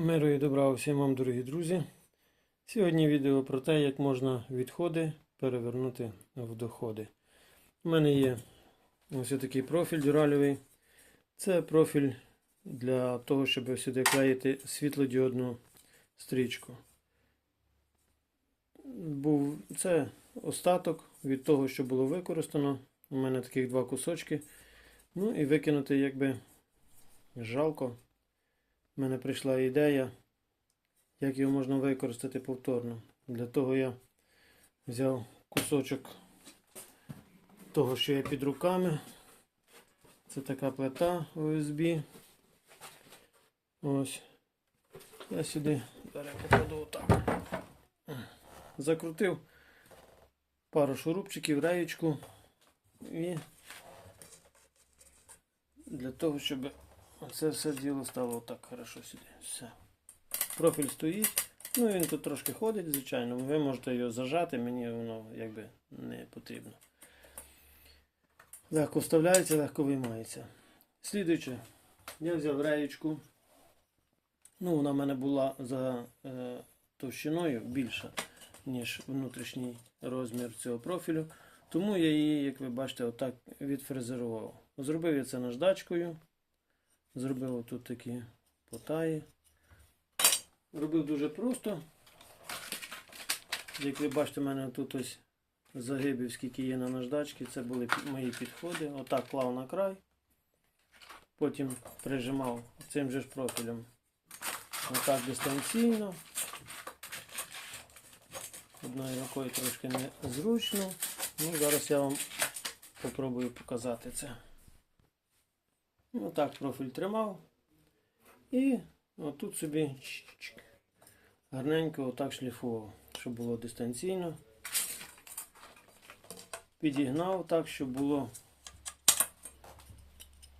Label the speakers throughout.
Speaker 1: Миру і добра усім вам, дорогі друзі. Сьогодні відео про те, як можна відходи перевернути в доходи. У мене є ось такий профіль дюральовий. Це профіль для того, щоб сюди клеїти світлодіодну стрічку. Був це остаток від того, що було використано. У мене таких два кусочки. Ну і викинути якби жалко. У мене прийшла ідея, як його можна використати повторно. Для того я взяв кусочок того, що є під руками. Це така плита USB. Ось. Я сюди зараз покладу отак. Закрутив пару шурупчиків, реєчку і для того, щоб це все діло стало отак хорошо сюди. Все. Профіль стоїть. Ну він тут трошки ходить, звичайно. Ви можете його зажати, мені воно якби не потрібно. Легко вставляється, легко виймається. Слідуюче, я взяв реєчку. Ну, вона в мене була за е, товщиною більша, ніж внутрішній розмір цього профілю. Тому я її, як ви бачите, отак відфрезерував. Зробив я це наждачкою. Зробив отут такі потаї. Робив дуже просто. Як ви бачите, в мене тут ось загибів, скільки є на наждачці. Це були мої підходи. Отак клав на край. Потім прижимав цим же ж профілем. Отак дистанційно. Одною рукою трошки незручно. Ну, зараз я вам попробую показати це. Отак профіль тримав. І отут собі гарненько отак шліфував, щоб було дистанційно. Підігнав так, щоб було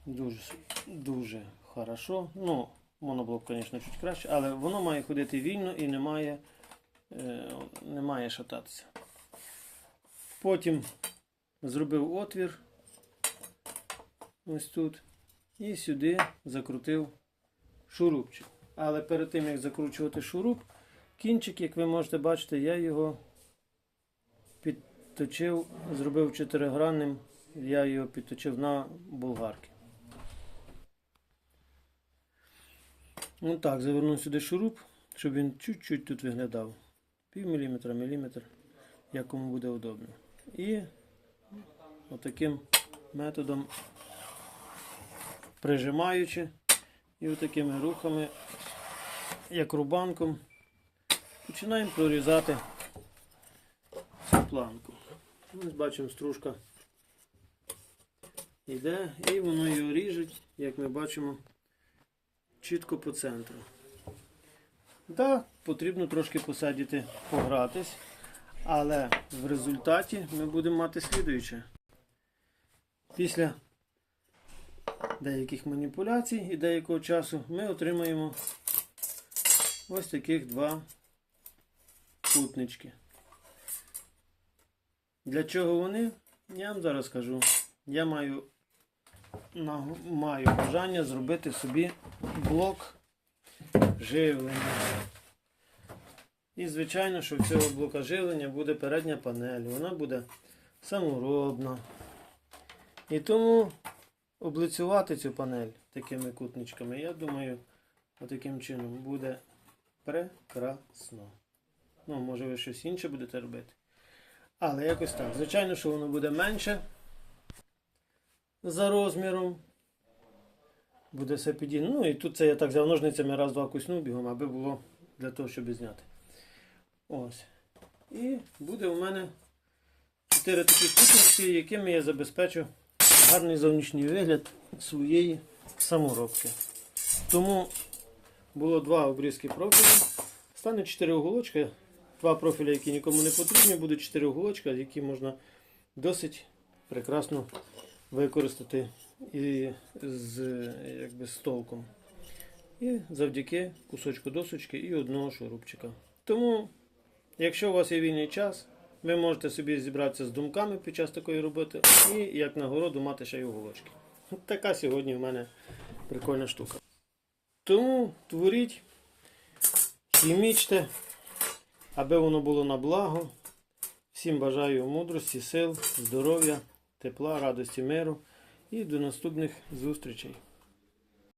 Speaker 1: дуже, дуже хорошо. Ну, воно було б, звісно, чуть краще, але воно має ходити вільно і не має, е, не має шататися. Потім зробив отвір ось тут. І сюди закрутив шурупчик. Але перед тим, як закручувати шуруп, кінчик, як ви можете бачити, я його підточив, зробив чотиригранним, я його підточив на болгарки. Ну так, завернув сюди шуруп, щоб він чуть-чуть тут виглядав. Пів міліметра, міліметр, як кому буде удобно. І отаким методом прижимаючи і отакими рухами, як рубанком, починаємо прорізати цю планку. Ось бачимо, стружка йде і воно його ріже, як ми бачимо, чітко по центру. Так, потрібно трошки посадити, погратись, але в результаті ми будемо мати слідуюче. Після деяких маніпуляцій і деякого часу ми отримаємо ось таких два кутнички. Для чого вони? Я вам зараз скажу. Я маю, маю бажання зробити собі блок живлення. І, звичайно, що в цього блока живлення буде передня панель. Вона буде саморобна. І тому облицювати цю панель такими кутничками, я думаю, таким чином буде прекрасно. Ну, може ви щось інше будете робити. Але якось так. Звичайно, що воно буде менше за розміром. Буде все підійно. Ну і тут це я так взяв ножницями раз-два куснув бігом, аби було для того, щоб зняти. Ось. І буде у мене 4 такі кутнички, якими я забезпечу гарний зовнішній вигляд своєї саморобки. Тому було два обрізки профілю. Стане 4 уголочки. Два профілі, які нікому не потрібні, будуть 4 уголочка, які можна досить прекрасно використати і з, якби, з толком. І завдяки кусочку досочки і одного шурупчика. Тому, якщо у вас є вільний час, ви можете собі зібратися з думками під час такої роботи і як нагороду мати ще й уголочки. Така сьогодні в мене прикольна штука. Тому творіть, хімічте, аби воно було на благо. Всім бажаю мудрості, сил, здоров'я, тепла, радості, миру і до наступних зустрічей.